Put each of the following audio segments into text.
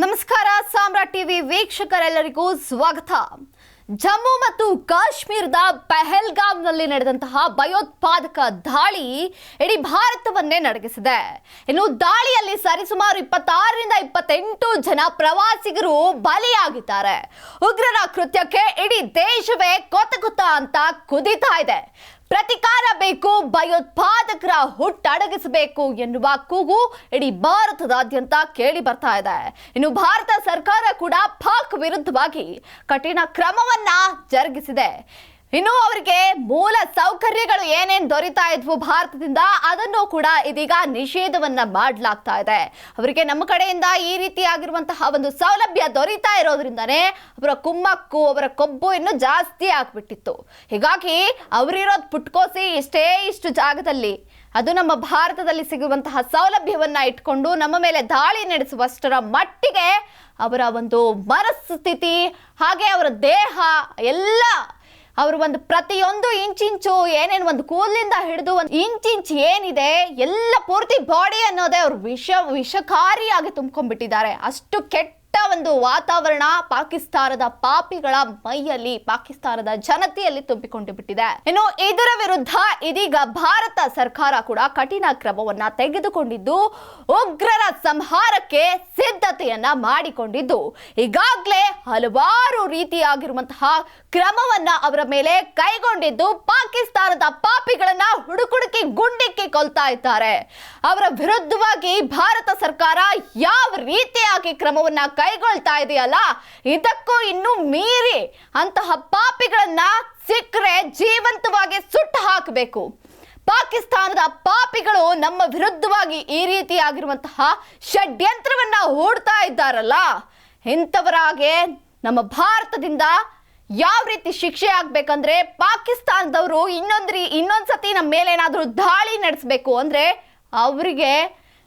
ನಮಸ್ಕಾರ, ಸಾಮ್ರಾಟ್ ಟಿವಿ ವೀಕ್ಷಕರೆಲ್ಲರಿಗೂ ಸ್ವಾಗತ. ಜಮ್ಮು ಮತ್ತು ಕಾಶ್ಮೀರದ ಪೆಹಲ್ಗಾಮ್ನಲ್ಲಿ ನಡೆದಂತಹ ಭಯೋತ್ಪಾದಕ ದಾಳಿ ಇಡೀ ಭಾರತವನ್ನೇ ನಡಗಿಸಿದೆ. ಇನ್ನು ದಾಳಿಯಲ್ಲಿ ಸರಿಸುಮಾರು ಇಪ್ಪತ್ತಾರರಿಂದ ಇಪ್ಪತ್ತೆಂಟು ಜನ ಪ್ರವಾಸಿಗರು ಬಲಿಯಾಗಿದ್ದಾರೆ. ಉಗ್ರರ ಕೃತ್ಯಕ್ಕೆ ಇಡೀ ದೇಶವೇ ಕೊತ ಕೊತ ಅಂತ ಕುದೀತಾ ಇದೆ. ಪ್ರತಿಕಾರ ಬೇಕು ಭಯೋತ್ಪಾದಕರ ಹುಟ್ಟಡಗಿಸಬೇಕು ಎನ್ನುವ ಕೂಗು ಇಡೀ ಭಾರತದಾದ್ಯಂತ ಕೇಳಿ ಬರ್ತಾ ಇದೆ. ಇನ್ನು ಭಾರತ ಸರ್ಕಾರ ಕೂಡ ಪಾಕ್ ವಿರುದ್ಧವಾಗಿ ಕಠಿಣ ಕ್ರಮವನ್ನ ಜರುಗಿಸಿದೆ. ಇನ್ನು ಅವರಿಗೆ ಮೂಲ ಸೌಕರ್ಯಗಳು ಏನೇನು ದೊರೀತಾ ಇದ್ವು ಭಾರತದಿಂದ ಅದನ್ನು ಕೂಡ ಇದೀಗ ನಿಷೇಧವನ್ನ ಮಾಡಲಾಗ್ತಾ ಇದೆ. ಅವರಿಗೆ ನಮ್ಮ ಕಡೆಯಿಂದ ಈ ರೀತಿಯಾಗಿರುವಂತಹ ಒಂದು ಸೌಲಭ್ಯ ದೊರೀತಾ ಇರೋದ್ರಿಂದನೇ ಅವರ ಕುಮ್ಮಕ್ಕು, ಅವರ ಕೊಬ್ಬು ಇನ್ನು ಜಾಸ್ತಿ ಆಗ್ಬಿಟ್ಟಿತ್ತು. ಹೀಗಾಗಿ ಅವರಿರೋದು ಪುಟ್ಕೋಸಿ ಇಷ್ಟೇ ಇಷ್ಟು ಜಾಗದಲ್ಲಿ. ಅದು ನಮ್ಮ ಭಾರತದಲ್ಲಿ ಸಿಗುವಂತಹ ಸೌಲಭ್ಯವನ್ನ ಇಟ್ಕೊಂಡು ನಮ್ಮ ಮೇಲೆ ದಾಳಿ ನಡೆಸುವಷ್ಟರ ಮಟ್ಟಿಗೆ ಅವರ ಒಂದು ಮನಸ್ಥಿತಿ, ಹಾಗೆ ಅವರ ದೇಹ, ಎಲ್ಲ ಅವರು ಒಂದು ಪ್ರತಿಯೊಂದು ಇಂಚಿಂಚು ಏನೇನು ಒಂದು ಕೂದಲಿಂದ ಹಿಡಿದು ಒಂದು ಇಂಚಿಂಚ್ ಏನಿದೆ, ಎಲ್ಲ ಪೂರ್ತಿ ಬಾಡಿ ಅನ್ನೋದೇ ಅವರು ವಿಷ ವಿಷಕಾರಿಯಾಗಿ ತುಂಬ್ಕೊಂಡ್ಬಿಟ್ಟಿದ್ದಾರೆ. ಅಷ್ಟು ಕೆಟ್ಟ ಒಂದು ವಾತಾವರಣ ಪಾಕಿಸ್ತಾನದ ಪಾಪಿಗಳ ಮೈಯಲ್ಲಿ ಪಾಕಿಸ್ತಾನದ ಜನತೆಯಲ್ಲಿ ತುಂಬಿಕೊಂಡು ಬಿಟ್ಟಿದೆ. ಇನ್ನು ಇದರ ವಿರುದ್ಧ ಇದೀಗ ಭಾರತ ಸರ್ಕಾರ ಕೂಡ ಕಠಿಣ ಕ್ರಮವನ್ನ ತೆಗೆದುಕೊಂಡಿದ್ದು, ಉಗ್ರರ ಸಂಹಾರಕ್ಕೆ ಸಿದ್ಧತೆಯನ್ನ ಮಾಡಿಕೊಂಡಿದ್ದು. ಈಗಾಗಲೇ ಹಲವಾರು ರೀತಿಯಾಗಿರುವಂತಹ ಕ್ರಮವನ್ನ ಅವರ ಮೇಲೆ ಕೈಗೊಂಡಿದ್ದು, ಪಾಕಿಸ್ತಾನದ ಪಾಪಿಗಳನ್ನ ಹುಡುಕುಡುಕಿ ಗುಂಡಿಕ್ಕಿ ಕೊಲ್ತಾ ಇದ್ದಾರೆ. ಅವರ ವಿರುದ್ಧವಾಗಿ ಭಾರತ ಸರ್ಕಾರ ಯಾವ ರೀತಿಯಾಗಿ ಕ್ರಮವನ್ನ ಕೈಗೊಳ್ತಾ ಇದೆಯಲ್ಲ? ಇದಕ್ಕೂ ಇನ್ನೂ ಮೀರಿ ಅಂತಹ ಪಾಪಿಗಳನ್ನ ಸಿಕ್ಕರೆ ಜೀವಂತವಾಗಿ ಸುಟ್ಟು ಹಾಕಬೇಕು. ಪಾಕಿಸ್ತಾನದ ಪಾಪಿಗಳು ನಮ್ಮ ವಿರುದ್ಧವಾಗಿ ಈ ರೀತಿಯಾಗಿರುವಂತಹ ಷಡ್ಯಂತ್ರವನ್ನ ಹೂಡ್ತಾ ಇದ್ದಾರಲ್ಲ? ಇಂಥವರಾಗೆ ನಮ್ಮ ಭಾರತದಿಂದ ಯಾವ ರೀತಿ ಶಿಕ್ಷೆ ಆಗ್ಬೇಕಂದ್ರೆ ಪಾಕಿಸ್ತಾನದವರು ಇನ್ನೊಂದ್ರಿ ಇನ್ನೊಂದ್ಸತಿ ನಮ್ಮ ಮೇಲೆ ಏನಾದರೂ ದಾಳಿ ನಡೆಸಬೇಕು ಅಂದ್ರೆ ಅವರಿಗೆ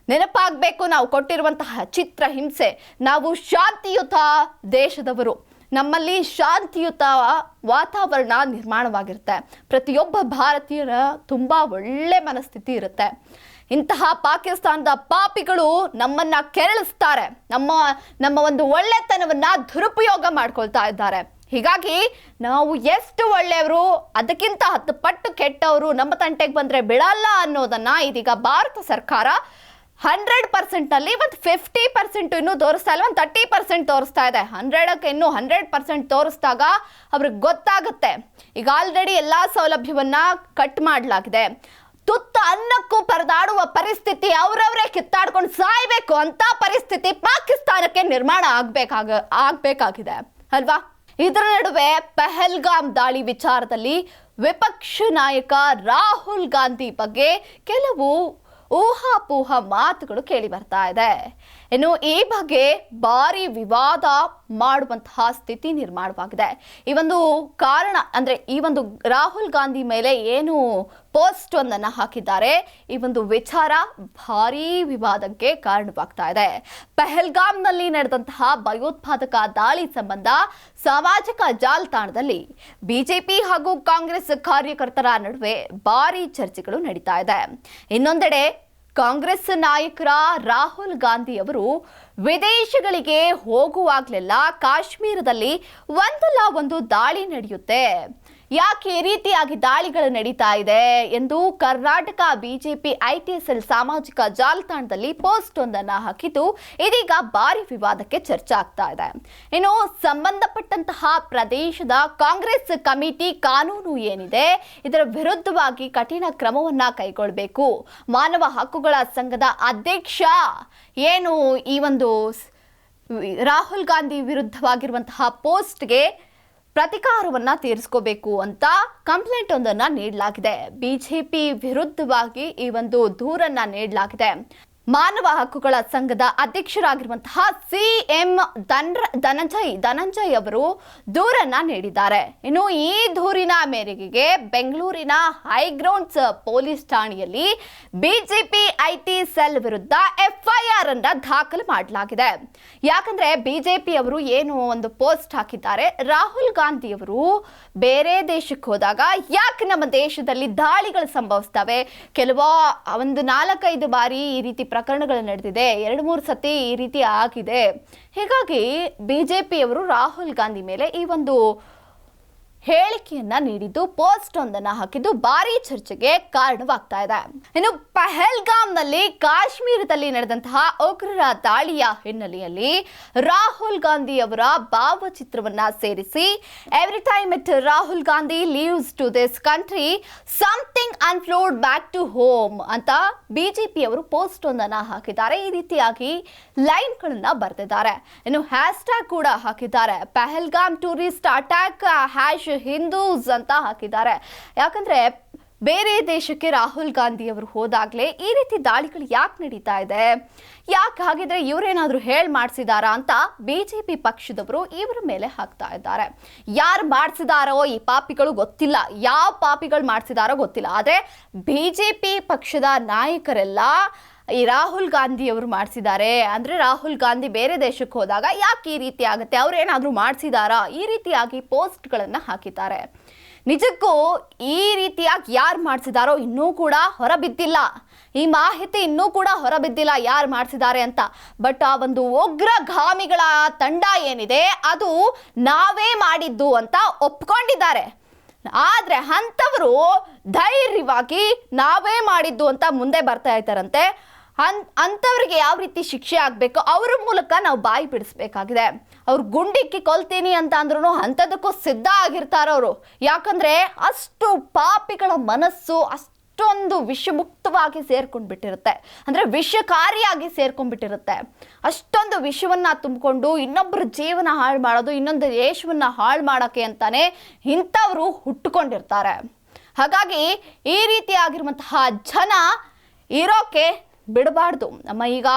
ನೆನಪಾಗಬೇಕು ನಾವು ಕೊಟ್ಟಿರುವಂತಹ ಚಿತ್ರ ಹಿಂಸೆ. ನಾವು ಶಾಂತಿಯುತ ದೇಶದವರು. ನಮ್ಮಲ್ಲಿ ಶಾಂತಿಯುತ ವಾತಾವರಣ ನಿರ್ಮಾಣವಾಗಿರುತ್ತೆ. ಪ್ರತಿಯೊಬ್ಬ ಭಾರತೀಯರ ತುಂಬ ಒಳ್ಳೆ ಮನಸ್ಥಿತಿ ಇರುತ್ತೆ. ಇಂತಹ ಪಾಕಿಸ್ತಾನದ ಪಾಪಿಗಳು ನಮ್ಮನ್ನ ಕೆರಳಿಸ್ತಾರೆ. ನಮ್ಮ ನಮ್ಮ ಒಂದು ಒಳ್ಳೆತನವನ್ನ ದುರುಪಯೋಗ ಮಾಡ್ಕೊಳ್ತಾ ಇದ್ದಾರೆ. ಹೀಗಾಗಿ ನಾವು ಎಷ್ಟು ಒಳ್ಳೆಯವರು, ಅದಕ್ಕಿಂತ ಹತ್ತು ಪಟ್ಟು ಕೆಟ್ಟವರು ನಮ್ಮ ತಂಟೆಗೆ ಬಂದರೆ ಬಿಡಲ್ಲ ಅನ್ನೋದನ್ನ ಇದೀಗ ಭಾರತ ಸರ್ಕಾರ ಹಂಡ್ರೆಡ್ ಪರ್ಸೆಂಟಲ್ಲಿ ಇವತ್ತು ಫಿಫ್ಟಿ ಪರ್ಸೆಂಟ್ ಇನ್ನೂ ತೋರಿಸ್ತಾ ಇಲ್ಲ, ಒಂದು ತರ್ಟಿ ಪರ್ಸೆಂಟ್ ತೋರಿಸ್ತಾ ಇದೆ. ಹಂಡ್ರೆಡಕ್ಕೆ ಇನ್ನೂ ಹಂಡ್ರೆಡ್ ಪರ್ಸೆಂಟ್ ತೋರಿಸಿದಾಗ ಅವ್ರಿಗೆ ಗೊತ್ತಾಗುತ್ತೆ. ಈಗ ಆಲ್ರೆಡಿ ಎಲ್ಲ ಸೌಲಭ್ಯವನ್ನ ಕಟ್ ಮಾಡಲಾಗಿದೆ. ತುತ್ತ ಅನ್ನಕ್ಕೂ ಪರದಾಡುವ ಪರಿಸ್ಥಿತಿ ಅವರವರೇ ಕಿತ್ತಾಡ್ಕೊಂಡು ಸಾಯ್ಬೇಕು ಅಂತ ಪರಿಸ್ಥಿತಿ ಪಾಕಿಸ್ತಾನಕ್ಕೆ ನಿರ್ಮಾಣ ಆಗಬೇಕಾಗ, ಆಗಬೇಕಾಗಿದೆ. ಅಲ್ವಾ? ಇದರ ನಡುವೆ ಪೆಹಲ್ಗಾಮ್ ದಾಳಿ ವಿಚಾರದಲ್ಲಿ ವಿಪಕ್ಷ ನಾಯಕ ರಾಹುಲ್ ಗಾಂಧಿ ಬಗ್ಗೆ ಕೆಲವು ಊಹಾಪೋಹ ಮಾತುಗಳು ಕೇಳಿ ಬರ್ತಾ ಇದೆ. ಇನ್ನು ಈ ಬಗ್ಗೆ ಭಾರಿ ವಿವಾದ ಮಾಡುವಂತಹ ಸ್ಥಿತಿ ನಿರ್ಮಾಣವಾಗಿದೆ. ಈ ಒಂದು ಕಾರಣ ಅಂದ್ರೆ ಈ ಒಂದು ರಾಹುಲ್ ಗಾಂಧಿ ಮೇಲೆ ಏನು ಪೋಸ್ಟ್ ಒಂದನ್ನು ಹಾಕಿದ್ದಾರೆ, ಈ ಒಂದು ವಿಚಾರ ಭಾರೀ ವಿವಾದಕ್ಕೆ ಕಾರಣವಾಗ್ತಾ ಇದೆ. ಪೆಹಲ್ಗಾಮ್ನಲ್ಲಿ ನಡೆದಂತಹ ಭಯೋತ್ಪಾದಕ ದಾಳಿ ಸಂಬಂಧ ಸಾಮಾಜಿಕ ಜಾಲತಾಣದಲ್ಲಿ ಬಿಜೆಪಿ ಹಾಗೂ ಕಾಂಗ್ರೆಸ್ ಕಾರ್ಯಕರ್ತರ ನಡುವೆ ಭಾರಿ ಚರ್ಚೆಗಳು ನಡೀತಾ ಇದೆ. ಇನ್ನೊಂದೆಡೆ ಕಾಂಗ್ರೆಸ್ ನಾಯಕರ ರಾಹುಲ್ ಗಾಂಧಿ ಅವರು ವಿದೇಶಗಳಿಗೆ ಹೋಗುವಾಗಲೆಲ್ಲ ಕಾಶ್ಮೀರದಲ್ಲಿ ಒಂದಲ್ಲ ಒಂದು ದಾಳಿ ನಡೆಯುತ್ತೆ. ಯಾಕೆ ಈ ರೀತಿಯಾಗಿ ದಾಳಿಗಳು ನಡೀತಾ ಇದೆ ಎಂದು ಕರ್ನಾಟಕ ಬಿಜೆಪಿ ಐಟಿಎಸ್ಎಲ್ ಸಾಮಾಜಿಕ ಜಾಲತಾಣದಲ್ಲಿ ಪೋಸ್ಟ್ ಒಂದನ್ನ ಹಾಕಿದ್ದು ಇದೀಗ ಭಾರಿ ವಿವಾದಕ್ಕೆ ಚರ್ಚೆ ಆಗ್ತಾ ಇದೆ. ಇನ್ನು ಸಂಬಂಧಪಟ್ಟಂತಹ ಪ್ರದೇಶದ ಕಾಂಗ್ರೆಸ್ ಕಮಿಟಿ ಕಾನೂನು ಏನಿದೆ, ಇದರ ವಿರುದ್ಧವಾಗಿ ಕಠಿಣ ಕ್ರಮವನ್ನ ಕೈಗೊಳ್ಳಬೇಕು ಮಾನವ ಹಕ್ಕುಗಳ ಸಂಘದ ಅಧ್ಯಕ್ಷ ಏನು ಈ ಒಂದು ರಾಹುಲ್ ಗಾಂಧಿ ವಿರುದ್ಧವಾಗಿರುವಂತಹ ಪೋಸ್ಟ್ಗೆ ಪ್ರತಿಕಾರವನ್ನ ತೀರಿಸ್ಕೋಬೇಕು ಅಂತ ಕಂಪ್ಲೇಂಟ್ ಒಂದನ್ನ ನೀಡಲಾಗಿದೆ. ಬಿಜೆಪಿ ವಿರುದ್ಧವಾಗಿ ಈ ಒಂದು ದೂರನ್ನ ನೀಡಲಾಗಿದೆ. ಮಾನವ ಹಕ್ಕುಗಳ ಸಂಘದ ಅಧ್ಯಕ್ಷರಾಗಿರುವಂತಹ ಸಿ ಎಂ ಧನಂಜಯ್ ಧನಂಜಯ್ ಅವರು ದೂರನ್ನ ನೀಡಿದ್ದಾರೆ. ಇನ್ನು ಈ ದೂರಿನ ಮೇರೆಗೆ ಬೆಂಗಳೂರಿನ ಹೈಗ್ರೌಂಡ್ಸ್ ಪೊಲೀಸ್ ಠಾಣೆಯಲ್ಲಿ ಬಿಜೆಪಿ ಐಟಿ ಸೆಲ್ ವಿರುದ್ಧ ಎಫ್ಐಆರ್ ಅನ್ನ ದಾಖಲು ಮಾಡಲಾಗಿದೆ. ಯಾಕಂದ್ರೆ ಬಿಜೆಪಿ ಅವರು ಏನು ಒಂದು ಪೋಸ್ಟ್ ಹಾಕಿದ್ದಾರೆ, ರಾಹುಲ್ ಗಾಂಧಿ ಅವರು ಬೇರೆ ದೇಶಕ್ಕೆ ಹೋದಾಗ ಯಾಕೆ ನಮ್ಮ ದೇಶದಲ್ಲಿ ದಾಳಿಗಳು ಸಂಭವಿಸ್ತವೆ? ಕೆಲವು ಒಂದು ನಾಲ್ಕೈದು ಬಾರಿ ಈ ರೀತಿ ಪ್ರಕರಣಗಳು ನಡೆದಿದೆ. ಎರಡು ಮೂರು ಸತಿ ಈ ರೀತಿ ಆಗಿದೆ. ಹೀಗಾಗಿ ಬಿ ಜೆ ಪಿಯವರು ರಾಹುಲ್ ಗಾಂಧಿ ಮೇಲೆ ಈ ಒಂದು ಹೇಳಿಕೆಯನ್ನ ನೀಡಿದ್ದು, ಪೋಸ್ಟ್ ಒಂದನ್ನ ಹಾಕಿದ್ದು ಭಾರಿ ಚರ್ಚೆಗೆ ಕಾರಣವಾಗ್ತಾ ಇದೆ. ಇನ್ನು ಪಹಲ್ಗಾಮ್ನಲ್ಲಿ ಕಾಶ್ಮೀರದಲ್ಲಿ ನಡೆದಂತಹ ಉಗ್ರರ ದಾಳಿಯ ಹಿನ್ನೆಲೆಯಲ್ಲಿ ರಾಹುಲ್ ಗಾಂಧಿ ಅವರ ಭಾವಚಿತ್ರವನ್ನ ಸೇರಿಸಿ every time it Rahul Gandhi leaves to this country something unfold back to home ಅಂತ ಬಿಜೆಪಿ ಅವರು ಪೋಸ್ಟ್ ಒಂದನ್ನ ಹಾಕಿದ್ದಾರೆ. ಈ ರೀತಿಯಾಗಿ ಲೈನ್ಗಳನ್ನ ಬರೆದಿದ್ದಾರೆ. ಇನ್ನು ಹ್ಯಾಶ್ ಟ್ಯಾಗ್ ಕೂಡ ಹಾಕಿದ್ದಾರೆ. Pahalgam tourist attack, hash Hindus ಅಂತ ಹಾಕಿದ್ದಾರೆ. ಯಾಕಂದ್ರೆ ಬೇರೆ ದೇಶಕ್ಕೆ ರಾಹುಲ್ ಗಾಂಧಿ ಅವರು ಹೋದಾಗಲೇ ಈ ರೀತಿ ದಾಳಿಗಳು ಯಾಕೆ ನಡೀತಾ ಇದೆ? ಯಾಕೆ ಹಾಗಿದ್ರೆ ಇವರೇನಾದರೂ ಹೇಳಿ ಮಾಡಿಸಿದಾರಾ ಅಂತ ಬಿಜೆಪಿ ಪಕ್ಷದವರು ಇವರ ಮೇಲೆ ಹಾಕ್ತಾ ಇದ್ದಾರೆ. ಯಾರು ಮಾಡಿಸಿದಾರೋ ಈ ಪಾಪಿಗಳು ಗೊತ್ತಿಲ್ಲ. ಯಾವ ಪಾಪಿಗಳು ಮಾಡಿಸಿದಾರೋ ಗೊತ್ತಿಲ್ಲ. ಆದರೆ ಬಿಜೆಪಿ ಪಕ್ಷದ ನಾಯಕರೆಲ್ಲ ಈ ರಾಹುಲ್ ಗಾಂಧಿ ಅವರು ಮಾಡಿಸಿದ್ದಾರೆ. ಅಂದರೆ ರಾಹುಲ್ ಗಾಂಧಿ ಬೇರೆ ದೇಶಕ್ಕೆ ಹೋದಾಗ ಯಾಕೆ ಈ ರೀತಿ ಆಗುತ್ತೆ? ಅವ್ರು ಏನಾದರೂ ಮಾಡಿಸಿದಾರಾ? ಈ ರೀತಿಯಾಗಿ ಪೋಸ್ಟ್ಗಳನ್ನು ಹಾಕಿದ್ದಾರೆ. ನಿಜಕ್ಕೂ ಈ ರೀತಿಯಾಗಿ ಯಾರು ಮಾಡಿಸಿದಾರೋ ಇನ್ನೂ ಕೂಡ ಹೊರಬಿದ್ದಿಲ್ಲ. ಈ ಮಾಹಿತಿ ಇನ್ನೂ ಕೂಡ ಹೊರಬಿದ್ದಿಲ್ಲ ಯಾರು ಮಾಡಿಸಿದ್ದಾರೆ ಅಂತ. ಬಟ್ ಆ ಒಂದು ಉಗ್ರಗಾಮಿಗಳ ತಂಡ ಏನಿದೆ, ಅದು ನಾವೇ ಮಾಡಿದ್ದು ಅಂತ ಒಪ್ಕೊಂಡಿದ್ದಾರೆ. ಆದರೆ ಅಂಥವರು ಧೈರ್ಯವಾಗಿ ನಾವೇ ಮಾಡಿದ್ದು ಅಂತ ಮುಂದೆ ಬರ್ತಾ ಇರ್ತಾರಂತೆ ಅನ್, ಅಂಥವ್ರಿಗೆ ಯಾವ ರೀತಿ ಶಿಕ್ಷೆ ಆಗಬೇಕು ಅವ್ರ ಮೂಲಕ ನಾವು ಬಾಯಿ ಬಿಡಿಸ್ಬೇಕಾಗಿದೆ. ಅವ್ರು ಗುಂಡಿಕ್ಕಿ ಕೊಲ್ತೀನಿ ಅಂತ ಅಂದ್ರೂ ಅಂಥದಕ್ಕೂ ಸಿದ್ಧ ಆಗಿರ್ತಾರೆ ಅವರು. ಯಾಕಂದ್ರೆ ಅಷ್ಟು ಪಾಪಿಗಳ ಮನಸ್ಸು ಅಷ್ಟೊಂದು ವಿಷಮುಕ್ತವಾಗಿ ಸೇರ್ಕೊಂಡು ಬಿಟ್ಟಿರುತ್ತೆ ಅಂದರೆ ವಿಷಕಾರಿಯಾಗಿ ಸೇರ್ಕೊಂಡ್ಬಿಟ್ಟಿರುತ್ತೆ. ಅಷ್ಟೊಂದು ವಿಷವನ್ನು ತುಂಬಿಕೊಂಡು ಇನ್ನೊಬ್ಬರ ಜೀವನ ಹಾಳು ಮಾಡೋದು, ಇನ್ನೊಂದು ದೇಶವನ್ನ ಹಾಳು ಮಾಡೋಕ್ಕೆ ಅಂತಾನೆ ಇಂಥವರು ಹುಟ್ಟುಕೊಂಡಿರ್ತಾರೆ. ಹಾಗಾಗಿ ಈ ರೀತಿಯಾಗಿರುವಂತಹ ಜನ ಇರೋಕೆ ಬಿಡಬಾರ್ದು. ನಮ್ಮ ಈಗ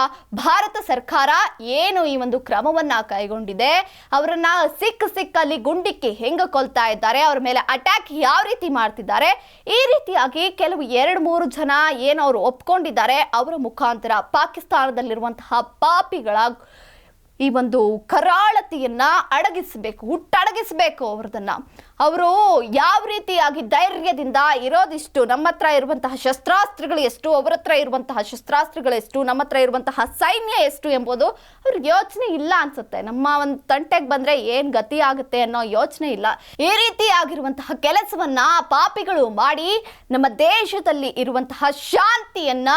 ಭಾರತ ಸರ್ಕಾರ ಏನು ಈ ಒಂದು ಕ್ರಮವನ್ನ ಕೈಗೊಂಡಿದೆ, ಅವರನ್ನ ಸಿಕ್ಕ ಸಿಕ್ಕಲ್ಲಿ ಗುಂಡಿಕ್ಕಿ ಹೆಂಗ ಕೊಲ್ತಾ ಇದ್ದಾರೆ, ಅವ್ರ ಮೇಲೆ ಅಟ್ಯಾಕ್ ಯಾವ ರೀತಿ ಮಾಡ್ತಿದ್ದಾರೆ, ಈ ರೀತಿಯಾಗಿ ಕೆಲವು ಎರಡು ಮೂರು ಜನ ಏನು ಅವರು ಒಪ್ಕೊಂಡಿದ್ದಾರೆ, ಅವರ ಮುಖಾಂತರ ಪಾಕಿಸ್ತಾನದಲ್ಲಿರುವಂತಹ ಪಾಪಿಗಳ ಈ ಒಂದು ಕರಾಳತೆಯನ್ನ ಅಡಗಿಸಬೇಕು, ಹುಟ್ಟಡಗಿಸಬೇಕು ಅವ್ರದನ್ನ. ಅವರು ಯಾವ ರೀತಿಯಾಗಿ ಧೈರ್ಯದಿಂದ ಇರೋದಿಷ್ಟು, ನಮ್ಮ ಹತ್ರ ಇರುವಂತಹ ಶಸ್ತ್ರಾಸ್ತ್ರಗಳು ಎಷ್ಟು, ಅವರ ಹತ್ರ ಇರುವಂತಹ ಶಸ್ತ್ರಾಸ್ತ್ರಗಳು ಎಷ್ಟು, ನಮ್ಮ ಹತ್ರ ಇರುವಂತಹ ಸೈನ್ಯ ಎಷ್ಟು ಎಂಬುದು ಅವ್ರಿಗೆ ಯೋಚನೆ ಇಲ್ಲ ಅನ್ಸುತ್ತೆ. ನಮ್ಮ ಒಂದು ತಂಟೆಗೆ ಬಂದ್ರೆ ಏನ್ ಗತಿ ಆಗುತ್ತೆ ಅನ್ನೋ ಯೋಚನೆ ಇಲ್ಲ. ಈ ರೀತಿಯಾಗಿರುವಂತಹ ಕೆಲಸವನ್ನ ಪಾಪಿಗಳು ಮಾಡಿ ನಮ್ಮ ದೇಶದಲ್ಲಿ ಇರುವಂತಹ ಶಾಂತಿಯನ್ನ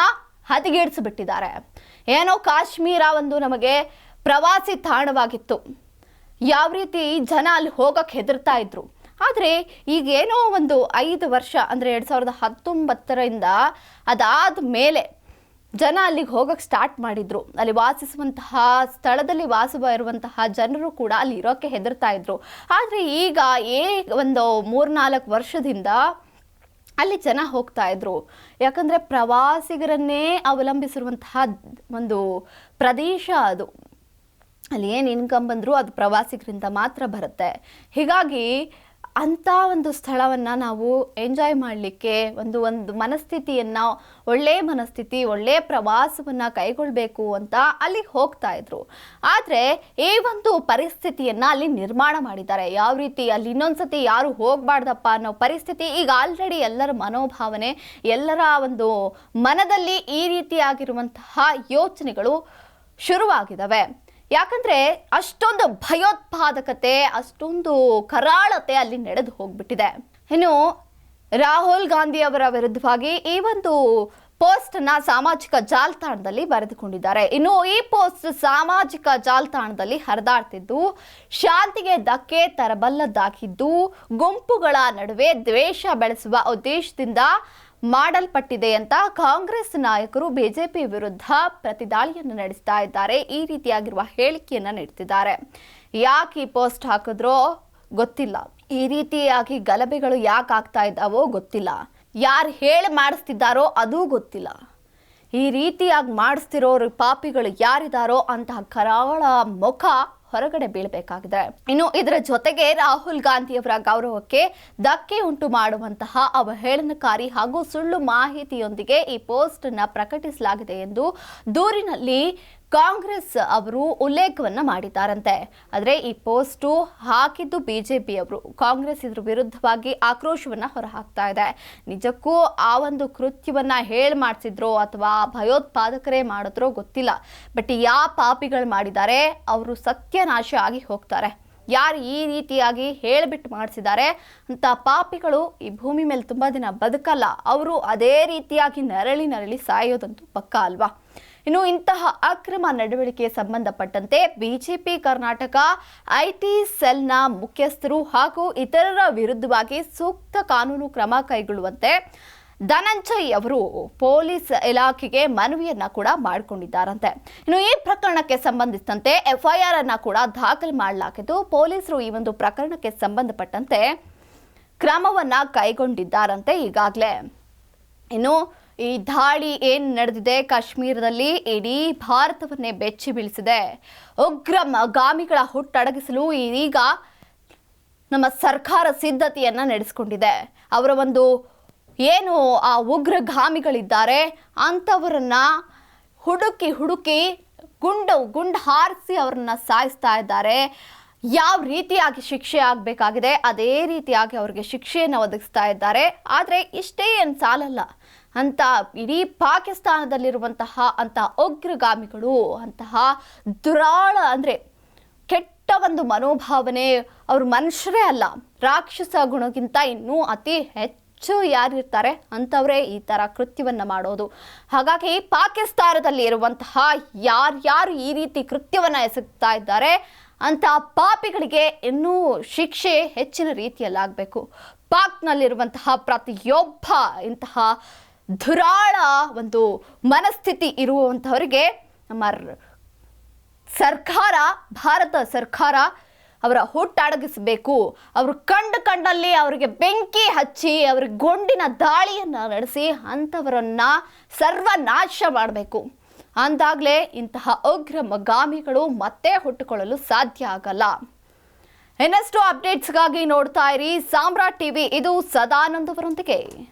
ಹದಗೆಡಿಸಿಬಿಟ್ಟಿದ್ದಾರೆ. ಏನೋ ಕಾಶ್ಮೀರ ಒಂದು ನಮಗೆ ಪ್ರವಾಸಿ ತಾಣವಾಗಿತ್ತು. ಯಾವ ರೀತಿ ಜನ ಅಲ್ಲಿ ಹೋಗಕ್ಕೆ ಹೆದರ್ತಾ ಇದ್ರು. ಆದರೆ ಈಗ ಏನೋ ಒಂದು ಐದು ವರ್ಷ ಅಂದರೆ ಎರಡು ಸಾವಿರದ ಹತ್ತೊಂಬತ್ತರಿಂದ ಅದಾದ ಮೇಲೆ ಜನ ಅಲ್ಲಿಗೆ ಹೋಗಕ್ಕೆ ಸ್ಟಾರ್ಟ್ ಮಾಡಿದ್ರು. ಅಲ್ಲಿ ವಾಸಿಸುವಂತಹ ಸ್ಥಳದಲ್ಲಿ ವಾಸವ ಇರುವಂತಹ ಜನರು ಕೂಡ ಅಲ್ಲಿ ಇರೋಕ್ಕೆ ಹೆದರ್ತಾ ಇದ್ರು. ಆದರೆ ಈಗ ಏ ಒಂದು ಮೂರ್ನಾಲ್ಕು ವರ್ಷದಿಂದ ಅಲ್ಲಿ ಜನ ಹೋಗ್ತಾ ಇದ್ರು. ಯಾಕಂದರೆ ಪ್ರವಾಸಿಗರನ್ನೇ ಅವಲಂಬಿಸಿರುವಂತಹ ಒಂದು ಪ್ರದೇಶ ಅದು. ಅಲ್ಲಿ ಏನು ಇನ್ಕಮ್ ಬಂದರೂ ಅದು ಪ್ರವಾಸಿಗರಿಂದ ಮಾತ್ರ ಬರುತ್ತೆ. ಹೀಗಾಗಿ ಅಂಥ ಒಂದು ಸ್ಥಳವನ್ನು ನಾವು ಎಂಜಾಯ್ ಮಾಡಲಿಕ್ಕೆ ಒಂದು ಒಂದು ಮನಸ್ಥಿತಿಯನ್ನು ಒಳ್ಳೆಯ ಮನಸ್ಥಿತಿ ಒಳ್ಳೆಯ ಪ್ರವಾಸವನ್ನು ಕೈಗೊಳ್ಳಬೇಕು ಅಂತ ಅಲ್ಲಿಗೆ ಹೋಗ್ತಾ ಇದ್ರು. ಆದರೆ ಈ ಒಂದು ಪರಿಸ್ಥಿತಿಯನ್ನು ಅಲ್ಲಿ ನಿರ್ಮಾಣ ಮಾಡಿದ್ದಾರೆ. ಯಾವ ರೀತಿ ಅಲ್ಲಿ ಇನ್ನೊಂದ್ಸತಿ ಯಾರು ಹೋಗಬಾರ್ದಪ್ಪ ಅನ್ನೋ ಪರಿಸ್ಥಿತಿ ಈಗ ಆಲ್ರೆಡಿ ಎಲ್ಲರ ಮನೋಭಾವನೆ, ಎಲ್ಲರ ಒಂದು ಮನದಲ್ಲಿ ಈ ರೀತಿಯಾಗಿರುವಂತಹ ಯೋಚನೆಗಳು ಶುರುವಾಗಿದ್ದಾವೆ ಯಾಕಂದ್ರೆ ಅಷ್ಟೊಂದು ಭಯೋತ್ಪಾದಕತೆ, ಅಷ್ಟೊಂದು ಕರಾಳತೆ ಅಲ್ಲಿ ನಡೆದು ಹೋಗ್ಬಿಟ್ಟಿದೆ. ಇನ್ನು ರಾಹುಲ್ ಗಾಂಧಿ ಅವರ ವಿರುದ್ಧವಾಗಿ ಈ ಒಂದು ಪೋಸ್ಟ್ ಅನ್ನ ಸಾಮಾಜಿಕ ಜಾಲತಾಣದಲ್ಲಿ ಬರೆದುಕೊಂಡಿದ್ದಾರೆ. ಇನ್ನು ಈ ಪೋಸ್ಟ್ ಸಾಮಾಜಿಕ ಜಾಲತಾಣದಲ್ಲಿ ಹರಿದಾಡ್ತಿದ್ದು, ಶಾಂತಿಗೆ ಧಕ್ಕೆ ತರಬಲ್ಲದಾಗಿದ್ದು ಗುಂಪುಗಳ ನಡುವೆ ದ್ವೇಷ ಬೆಳೆಸುವ ಉದ್ದೇಶದಿಂದ ಮಾಡಲ್ಪಟ್ಟಿದೆ ಅಂತ ಕಾಂಗ್ರೆಸ್ ನಾಯಕರು ಬಿಜೆಪಿ ವಿರುದ್ಧ ಪ್ರತಿದಾಳಿಯನ್ನು ನಡೆಸ್ತಾ ಇದ್ದಾರೆ. ಈ ರೀತಿಯಾಗಿರುವ ಹೇಳಿಕೆಯನ್ನ ನೀಡ್ತಿದ್ದಾರೆ. ಯಾಕೆ ಈ ಪೋಸ್ಟ್ ಹಾಕಿದ್ರೋ ಗೊತ್ತಿಲ್ಲ. ಈ ರೀತಿಯಾಗಿ ಗಲಭೆಗಳು ಯಾಕೆ ಆಗ್ತಾ ಇದ್ದಾವೋ ಗೊತ್ತಿಲ್ಲ. ಯಾರು ಹೇಳಿ ಮಾಡಿಸ್ತಿದ್ದಾರೋ ಅದೂ ಗೊತ್ತಿಲ್ಲ. ಈ ರೀತಿಯಾಗಿ ಮಾಡಿಸ್ತಿರೋರು ಪಾಪಿಗಳು ಯಾರಿದಾರೋ ಅಂತಹ ಕರಾವಳ ಮುಖ ಹೊರಗಡೆ ಬೀಳಬೇಕಾಗಿದೆ. ಇನ್ನು ಇದರ ಜೊತೆಗೆ ರಾಹುಲ್ ಗಾಂಧಿಯವರ ಗೌರವಕ್ಕೆ ಧಕ್ಕೆ ಉಂಟು ಮಾಡುವಂತಹ ಅವಹೇಳನಕಾರಿ ಹಾಗೂ ಸುಳ್ಳು ಮಾಹಿತಿಯೊಂದಿಗೆ ಈ ಪೋಸ್ಟ್ನ ಪ್ರಕಟಿಸಲಾಗಿದೆ ಎಂದು ದೂರಿನಲ್ಲಿ ಕಾಂಗ್ರೆಸ್ ಅವರು ಉಲ್ಲೇಖವನ್ನ ಮಾಡಿದ್ದಾರಂತೆ. ಆದರೆ ಈ ಪೋಸ್ಟು ಹಾಕಿದ್ದು ಬಿಜೆಪಿ ಅವರು. ಕಾಂಗ್ರೆಸ್ ಇದ್ರ ವಿರುದ್ಧವಾಗಿ ಆಕ್ರೋಶವನ್ನ ಹೊರಹಾಕ್ತಾ ಇದೆ. ನಿಜಕ್ಕೂ ಆ ಒಂದು ಕೃತ್ಯವನ್ನ ಹೇಳ್ ಮಾಡಿಸಿದ್ರು ಅಥವಾ ಭಯೋತ್ಪಾದಕರೇ ಮಾಡಿದ್ರೋ ಗೊತ್ತಿಲ್ಲ. ಬಟ್ ಯಾವ ಪಾಪಿಗಳು ಮಾಡಿದ್ದಾರೆ, ಅವರು ಸತ್ಯನಾಶ ಆಗಿ ಹೋಗ್ತಾರೆ. ಯಾರು ಈ ರೀತಿಯಾಗಿ ಹೇಳಿಬಿಟ್ಟು ಮಾಡಿಸಿದ್ದಾರೆ ಅಂತ ಪಾಪಿಗಳು ಈ ಭೂಮಿ ಮೇಲೆ ತುಂಬ ದಿನ ಬದುಕಲ್ಲ. ಅವರು ಅದೇ ರೀತಿಯಾಗಿ ನರಳಿ ನರಳಿ ಸಾಯೋದಂತೂ ಪಕ್ಕ ಅಲ್ವಾ? ಇನ್ನು ಇಂತಹ ಅಕ್ರಮ ನಡವಳಿಕೆ ಸಂಬಂಧಪಟ್ಟಂತೆ ಬಿಜೆಪಿ, ಕರ್ನಾಟಕ, ಐಟಿ ಸೆಲ್ನ ಮುಖ್ಯಸ್ಥರು ಹಾಗೂ ಇತರರ ವಿರುದ್ಧವಾಗಿ ಸೂಕ್ತ ಕಾನೂನು ಕ್ರಮ ಕೈಗೊಳ್ಳುವಂತೆ ಧನಂಜಯ್ ಅವರು ಪೊಲೀಸ್ ಇಲಾಖೆಗೆ ಮನವಿಯನ್ನ ಕೂಡ ಮಾಡಿಕೊಂಡಿದ್ದಾರಂತೆ. ಇನ್ನು ಈ ಪ್ರಕರಣಕ್ಕೆ ಸಂಬಂಧಿಸಿದಂತೆ ಎಫ್ಐಆರ್ ಅನ್ನ ಕೂಡ ದಾಖಲು ಮಾಡಲಾಗಿದ್ದು, ಪೊಲೀಸರು ಈ ಒಂದು ಪ್ರಕರಣಕ್ಕೆ ಸಂಬಂಧಪಟ್ಟಂತೆ ಕ್ರಮವನ್ನ ಕೈಗೊಂಡಿದ್ದಾರಂತೆ ಈಗಾಗಲೇ. ಇನ್ನು ಈ ದಾಳಿ ಏನ್ ನಡೆದಿದೆ ಕಾಶ್ಮೀರದಲ್ಲಿ? ಇಡೀ ಭಾರತವನ್ನೇ ಬೆಚ್ಚಿ ಬೀಳಿಸಿದೆ. ಉಗ್ರ ಗಾಮಿಗಳ ಹುಟ್ಟಡಗಿಸಲು ಇದೀಗ ನಮ್ಮ ಸರ್ಕಾರ ಸಿದ್ಧತೆಯನ್ನು ನಡೆಸಿಕೊಂಡಿದೆ. ಅವರ ಒಂದು ಏನು ಆ ಉಗ್ರಗಾಮಿಗಳಿದ್ದಾರೆ ಅಂಥವರನ್ನು ಹುಡುಕಿ ಹುಡುಕಿ ಗುಂಡು ಗುಂಡು ಹಾರಿಸಿ ಅವರನ್ನ ಸಾಯಿಸ್ತಾ ಇದ್ದಾರೆ. ಯಾವ ರೀತಿಯಾಗಿ ಶಿಕ್ಷೆ ಆಗಬೇಕಾಗಿದೆ, ಅದೇ ರೀತಿಯಾಗಿ ಅವರಿಗೆ ಶಿಕ್ಷೆಯನ್ನು ಒದಗಿಸ್ತಾ ಇದ್ದಾರೆ. ಆದರೆ ಇಷ್ಟೇ ಏನು ಸಾಲಲ್ಲ. ಅಂತ ಇಡೀ ಪಾಕಿಸ್ತಾನದಲ್ಲಿರುವಂತಹ ಅಂತ ಉಗ್ರಗಾಮಿಗಳು, ಅಂತಹ ದುರಾಳ ಅಂದರೆ ಕೆಟ್ಟ ಒಂದು ಮನೋಭಾವನೆ ಅವರು ಮನುಷ್ಯರೇ ಅಲ್ಲ, ರಾಕ್ಷಸ ಗುಣಕ್ಕಿಂತ ಇನ್ನೂ ಅತಿ ಹೆಚ್ಚು ಯಾರಿರ್ತಾರೆ ಅಂಥವರೇ ಈ ಥರ ಕೃತ್ಯವನ್ನು ಮಾಡೋದು. ಹಾಗಾಗಿ ಪಾಕಿಸ್ತಾನದಲ್ಲಿ ಇರುವಂತಹ ಯಾರ್ಯಾರು ಈ ರೀತಿ ಕೃತ್ಯವನ್ನು ಎಸಗ್ತಾ ಇದ್ದಾರೆ ಅಂತ ಪಾಪಿಗಳಿಗೆ ಇನ್ನೂ ಶಿಕ್ಷೆ ಹೆಚ್ಚಿನ ರೀತಿಯಲ್ಲಾಗಬೇಕು. ಪಾಕ್ನಲ್ಲಿರುವಂತಹ ಪ್ರತಿಯೊಬ್ಬ ಇಂತಹ ಧುರಾಳ ಒಂದು ಮನಸ್ಥಿತಿ ಇರುವಂಥವರಿಗೆ ನಮ್ಮ ಸರ್ಕಾರ, ಭಾರತ ಸರ್ಕಾರ ಅವರ ಹುಟ್ಟಡಗಿಸಬೇಕು ಅವರು ಕಂಡು ಕಂಡಲ್ಲಿ ಅವರಿಗೆ ಬೆಂಕಿ ಹಚ್ಚಿ ಅವ್ರಿಗೆ ಗೊಂಡಿನ ದಾಳಿಯನ್ನು ನಡೆಸಿ ಅಂಥವರನ್ನು ಸರ್ವನಾಶ ಮಾಡಬೇಕು. ಅಂದಾಗಲೇ ಇಂತಹ ಉಗ್ರ ಮಗಾಮಿಗಳು ಮತ್ತೆ ಹುಟ್ಟುಕೊಳ್ಳಲು ಸಾಧ್ಯ ಆಗಲ್ಲ. ಇನ್ನಷ್ಟು ಅಪ್ಡೇಟ್ಸ್ಗಾಗಿ ನೋಡ್ತಾ ಇರಿ. ಸಾಮ್ರಾಟ್ ಟಿವಿ, ಇದು ಸದಾನಂದವರೊಂದಿಗೆ.